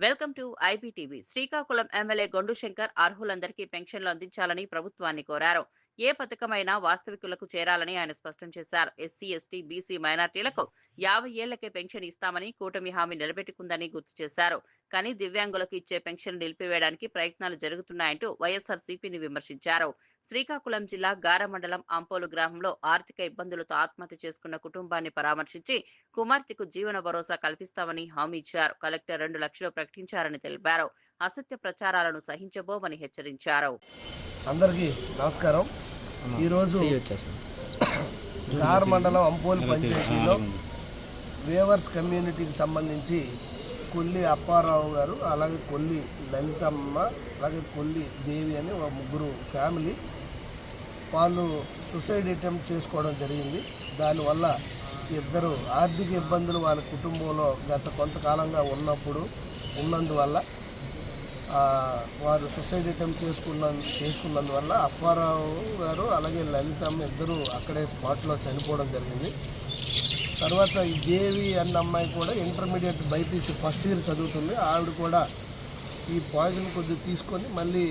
Welcome to IBTV Srikakulam MLA Gondu Shankar అర్హులందరికీ పెన్షన్లు అందించాలని ప్రభుత్వాన్ని కోరారు. ఏ పథకమైనా వాస్తవికులకు చేరాలని ఆయన స్పష్టం చేశారు. ఎస్సీ ఎస్టీ బీసీ మైనార్టీలకు యాభై ఏళ్ళకే పెన్షన్ ఇస్తామని కూటమి హామీ నిలబెట్టుకుందని గుర్తు చేశారు. కానీ దివ్యాంగులకు ఇచ్చే పెన్షన్ నిలిపివేయడానికి ప్రయత్నాలు జరుగుతున్నాయంటూ వైఎస్ఆర్ సిపిని విమర్శించారు. శ్రీకాకుళం జిల్లా గార మండలం అంపోలు గ్రామంలో ఆర్థిక ఇబ్బందులతో ఆత్మహత్య చేసుకున్న కుటుంబాన్ని పరామర్శించి కుమార్తెకు జీవన భరోసా కల్పిస్తామని హామీ ఇచ్చారు. కలెక్టర్ రెండు లక్షలు ప్రకటించారని తెలిపారు. అసత్య ప్రచారాలను సహించబోమని హెచ్చరించారు. అందరికీ నమస్కారం. ఈరోజు గార్ మండలం అంపోలి పంచాయతీలో వేవర్స్ కమ్యూనిటీకి సంబంధించి కొల్లి అప్పారావు గారు అలాగే కొల్లి లలితమ్మ అలాగే కొల్లి దేవి అని ఒక ముగ్గురు ఫ్యామిలీ వాళ్ళు సుసైడ్ అటెంప్ట్ చేసుకోవడం జరిగింది. దానివల్ల ఇద్దరు ఆర్థిక ఇబ్బందులు వాళ్ళ కుటుంబంలో గత కొంతకాలంగా ఉన్నప్పుడు ఉన్నందువల్ల వారు సుసైడ్ అటెంప్ట్ చేసుకున్న చేసుకున్నందువల్ల అప్పారావు గారు అలాగే లలితమ్మ ఇద్దరు అక్కడే స్పాట్లో చనిపోవడం జరిగింది. తర్వాత ఈ దేవి అన్న అమ్మాయి కూడా ఇంటర్మీడియట్ బైపీసీ ఫస్ట్ ఇయర్ చదువుతుంది. ఆవిడ కూడా ఈ పాయిజన్ కొద్దిగా తీసుకొని మళ్ళీ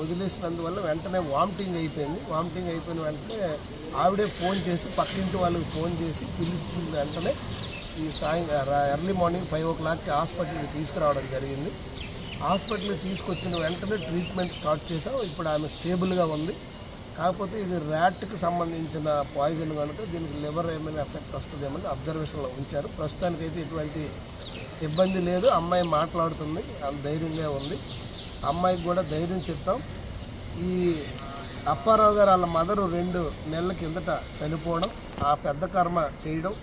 వదిలేసినందువల్ల వెంటనే వామిటింగ్ అయిపోయింది. వామిటింగ్ అయిపోయిన వెంటనే ఆవిడే ఫోన్ చేసి పక్కింటి వాళ్ళకి ఫోన్ చేసి పిలిచిన వెంటనే ఈ సాయం ఎర్లీ మార్నింగ్ ఫైవ్ ఓ క్లాక్కి హాస్పిటల్కి తీసుకురావడం జరిగింది. హాస్పిటల్కి తీసుకొచ్చిన వెంటనే ట్రీట్మెంట్ స్టార్ట్ చేసాం ఇప్పుడు ఆమె స్టేబుల్గా ఉంది. కాకపోతే ఇది ర్యాట్కి సంబంధించిన పాయిజన్ కనుక దీనికి లివర్ ఏమైనా ఎఫెక్ట్ వస్తుందేమని అబ్జర్వేషన్లో ఉంచారు. ప్రస్తుతానికైతే ఎటువంటి ఇబ్బంది లేదు. అమ్మాయి మాట్లాడుతుంది. అంత ధైర్యంగా ఉంది. అమ్మాయికి కూడా ధైర్యం చెప్పాం. ఈ అప్పారావు గారు వాళ్ళ మదరు రెండు నెలల కిందట చనిపోవడం ఆ పెద్ద కర్మ చేయడం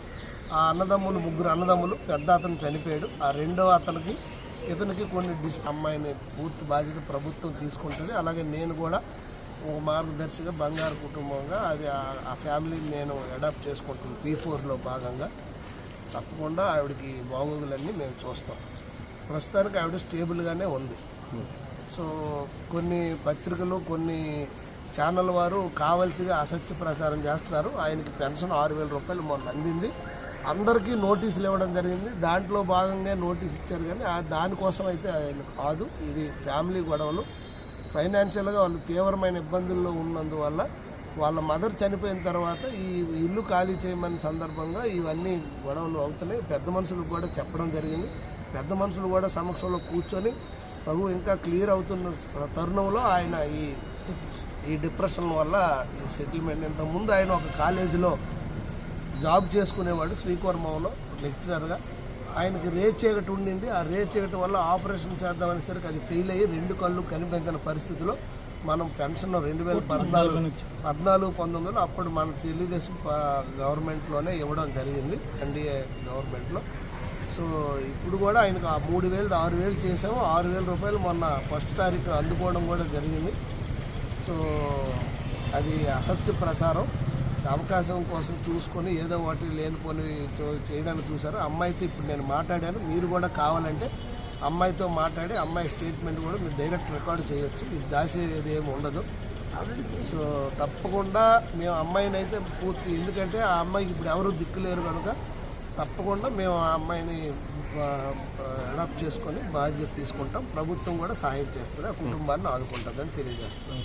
ఆ అన్నదమ్ములు ముగ్గురు అన్నదమ్ములు పెద్ద అతను చనిపోయాడు. ఆ రెండో అతనికి ఇతనికి కొన్ని డిస్ అమ్మాయిని పూర్తి బాధ్యత ప్రభుత్వం తీసుకుంటుంది. అలాగే నేను కూడా ఒక మార్గదర్శిగా బంగారు కుటుంబంగా అది ఆ- ఫ్యామిలీని నేను అడాప్ట్ చేసుకుంటాను పీ ఫోర్లో భాగంగా. తప్పకుండా ఆవిడకి బాగోగులన్నీ మేము చూస్తాం. ప్రస్తుతానికి ఆవిడ స్టేబుల్గానే ఉంది. సో కొన్ని పత్రికలు కొన్ని ఛానల్ వారు కావలసిగా అసత్య ప్రచారం చేస్తున్నారు. ఆయనకి పెన్షన్ ఆరు వేల రూపాయలు మొన్న అందింది. అందరికీ నోటీసులు ఇవ్వడం జరిగింది. దాంట్లో భాగంగా నోటీస్ ఇచ్చారు కానీ దానికోసం అయితే ఆయన కాదు. ఇది ఫ్యామిలీ గొడవలు. ఫైనాన్షియల్గా వాళ్ళు తీవ్రమైన ఇబ్బందుల్లో ఉన్నందువల్ల వాళ్ళ మదర్ చనిపోయిన తర్వాత ఈ ఇల్లు ఖాళీ చేయమని సందర్భంగా ఇవన్నీ గొడవలు అవుతున్నాయి. పెద్ద మనుషులకు కూడా చెప్పడం జరిగింది. పెద్ద మనుషులు కూడా సమక్షంలో కూర్చొని తగు ఇంకా క్లియర్ అవుతున్న తరుణంలో ఆయన ఈ ఈ డిప్రెషన్ వల్ల ఈ సెటిల్మెంట్ ఇంతకుముందు ఆయన ఒక కాలేజీలో జాబ్ చేసుకునేవాడు శ్రీకోర్మంలో లెక్చరర్గా. ఆయనకి రే చీకటి ఉండింది. ఆ రే చీకటి వల్ల ఆపరేషన్ చేద్దామనేసరికి అది ఫెయిల్ అయ్యి రెండు కళ్ళు కనిపించిన పరిస్థితిలో మనం పెన్షన్ రెండు వేల పద్నాలుగు పద్నాలుగు పంతొమ్మిదిలో అప్పుడు మన తెలుగుదేశం గవర్నమెంట్లోనే ఇవ్వడం జరిగింది ఎన్డీఏ గవర్నమెంట్లో. సో ఇప్పుడు కూడా ఆయనకు ఆ మూడు వేలు ఆరు వేలు చేసాము ఆరు వేల రూపాయలు మొన్న ఫస్ట్ తారీఖు అందుకోవడం కూడా జరిగింది. సో అది అసత్య ప్రచారం. అవకాశం కోసం చూసుకొని ఏదో ఒకటి లేనిపోని చే- చేయడానికి చూసారు అమ్మాయితో ఇప్పుడు నేను మాట్లాడాను. మీరు కూడా కావాలంటే అమ్మాయితో మాట్లాడి అమ్మాయి స్టేట్మెంట్ కూడా మీరు డైరెక్ట్ రికార్డ్ చేయొచ్చు. ఇది దాసేది ఏమి ఉండదు. సో తప్పకుండా మేము అమ్మాయిని అయితే పూర్తి ఎందుకంటే ఆ అమ్మాయికి ఇప్పుడు ఎవరు దిక్కులేరు కనుక తప్పకుండా మేము ఆ అమ్మాయిని అడాప్ట్ చేసుకొని బాధ్యత తీసుకుంటాం. ప్రభుత్వం కూడా సహాయం చేస్తుంది. ఆ కుటుంబాన్ని ఆదుకుంటుందని తెలియజేస్తాం